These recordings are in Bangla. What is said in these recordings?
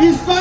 ইসলাম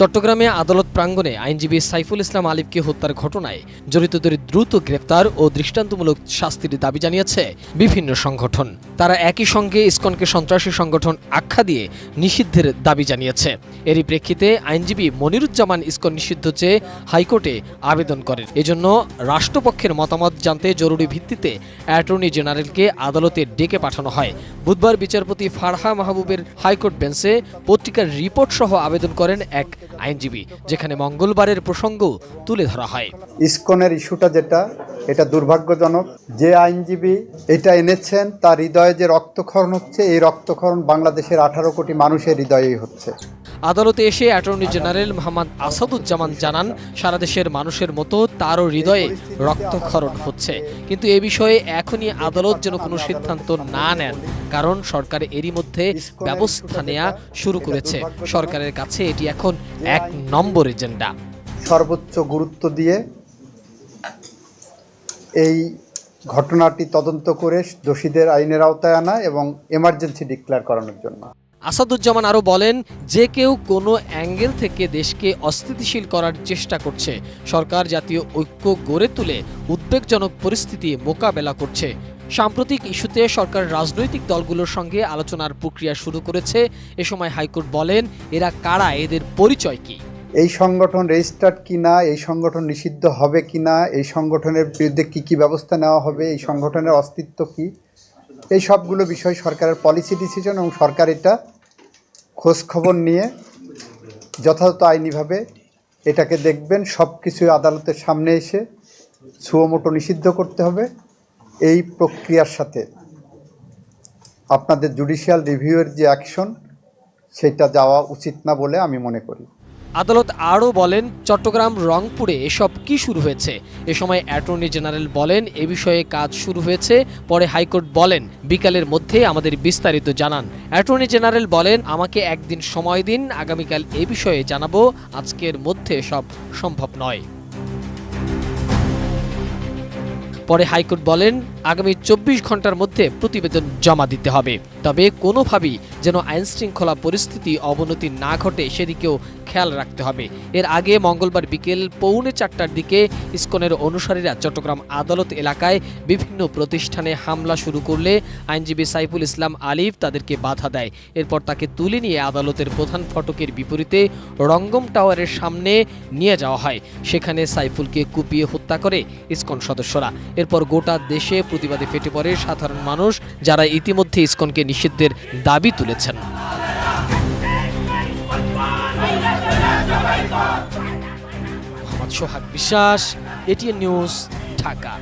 চট্টগ্রামে আদালত প্রাঙ্গণে আইনজীবী সাইফুল ইসলাম আলিফকে হত্যার ঘটনায় জড়িতদের দ্রুত গ্রেফতার ও দৃষ্টান্তমূলক শাস্তির দাবি জানিয়েছে বিভিন্ন সংগঠন। তারা একই সঙ্গে ইসকনকে সন্ত্রাসী সংগঠন আখ্যা দিয়ে নিষিদ্ধের দাবি জানিয়েছে। এরই প্রেক্ষিতে আইনজীবী মনিরুজ্জামান ইসকন নিষিদ্ধ চেয়ে হাইকোর্টে আবেদন করেন। এজন্য রাষ্ট্রপক্ষের মতামত জানতে জরুরি ভিত্তিতে অ্যাটর্নি জেনারেলকে আদালতে ডেকে পাঠানো হয়। বুধবার বিচারপতি ফারহা মাহবুবের হাইকোর্ট বেঞ্চে পত্রিকার রিপোর্ট সহ আবেদন করেন এক আইনজীবী, যেখানে মঙ্গলবারের প্রসঙ্গ তুলে ধরা হয়। ইসকনের ইস্যুটা যেটা, এটা দুর্ভাগ্যজনক। যে আইনজীবী এটা এনেছেন, তার হৃদয়ে যে রক্তক্ষরণ হচ্ছে, এই রক্তক্ষরণ বাংলাদেশের আঠারো কোটি মানুষের হৃদয়েই হচ্ছে। আদালতে এসে অ্যাটর্নি জেনারেল মোহাম্মদ আসাদুজ্জামান জানান, সারা দেশের মানুষের মতো তারও হৃদয়ে রক্তক্ষরণ হচ্ছে। কিন্তু এ বিষয়ে এখনই আদালত যেন কোনো সিদ্ধান্ত না নেন, কারণ সরকার এরই মধ্যে ব্যবস্থা নেওয়া শুরু করেছে। সরকারের কাছে এটি এখন এক নম্বর এজেন্ডা। সর্বোচ্চ গুরুত্ব দিয়ে এই ঘটনাটি তদন্ত করে দোষীদের আইনের আওতায় আনা এবং এমার্জেন্সি ডিক্লেয়ার করানোর জন্য। আসাদুজ্জামান আরও বলেন, যে কেউ কোনো অ্যাঙ্গেল থেকে দেশকে অস্থিতিশীল করার চেষ্টা করছে। সরকার জাতীয় ঐক্য গড়ে তুলে উদ্বেগজনক পরিস্থিতি মোকাবেলা করছে। সাম্প্রতিক ইস্যুতে সরকার রাজনৈতিক দলগুলোর সঙ্গে আলোচনার প্রক্রিয়া শুরু করেছে। এ সময় হাইকোর্ট বলেন, এরা কারা, এদের পরিচয় কি? এই সংগঠন রেজিস্টার্ড কিনা, এই সংগঠন নিষিদ্ধ হবে কিনা, এই সংগঠনের বিরুদ্ধে কি কি ব্যবস্থা নেওয়া হবে, এই সংগঠনের অস্তিত্ব কি? এই সবগুলো বিষয় সরকারের পলিসি ডিসিশন এবং সরকার এটা খোঁজ খবর নিয়ে যথাযথ আইনিভাবে এটাকে দেখবেন সব কিছু আদালতের সামনে এসে সুয়োমোটো নিষিদ্ধ করতে হবে। এই প্রক্রিয়ার সাথে আপনাদের জুডিশিয়াল রিভিউয়ের যে অ্যাকশন সেটা যাওয়া উচিত না বলে আমি মনে করি। আদালত আরও বলেন, চট্টগ্রাম, রংপুরে এসব কি শুরু হয়েছে? এ সময় অ্যাটর্নি জেনারেল বলেন, এ বিষয়ে কাজ শুরু হয়েছে। পরে হাইকোর্ট বলেন, বিকালের মধ্যে আমাদের বিস্তারিত জানান। অ্যাটর্নি জেনারেল বলেন, আমাকে একদিন সময় দিন, আগামীকাল এ বিষয়ে জানাব। আজকের মধ্যে সব সম্ভব নয়। পরে হাইকোর্ট বলেন, আগামী চব্বিশ ঘণ্টার মধ্যে প্রতিবেদন জমা দিতে হবে। তবে কোনোভাবেই যেন আইনশৃঙ্খলা পরিস্থিতি অবনতি না ঘটে, সেদিকেও খেয়াল রাখতে হবে। এর আগে মঙ্গলবার বিকেল পৌনে চারটার দিকে ইসকনের অনুসারীরা চট্টগ্রাম আদালত এলাকায় বিভিন্ন প্রতিষ্ঠানে হামলা শুরু করলে আইনজীবী সাইফুল ইসলাম আলিফ তাদেরকে বাধা দেয়। এরপর তাকে তুলে নিয়ে আদালতের প্রধান ফটকের বিপরীতে রঙ্গম টাওয়ারের সামনে নিয়ে যাওয়া হয়। সেখানে সাইফুলকে কুপিয়ে হত্যা করে ইসকন সদস্যরা। এরপর গোটা দেশে প্রতিবাদে ফেটে পড়ে সাধারণ মানুষ যারা ইতিমধ্যে ইসকনকে নিষিদ্ধের দাবি তুলেছেন। মোহাম্মদ সোহাগ বিশ্বাস এটিএন নিউজ ঢাকা।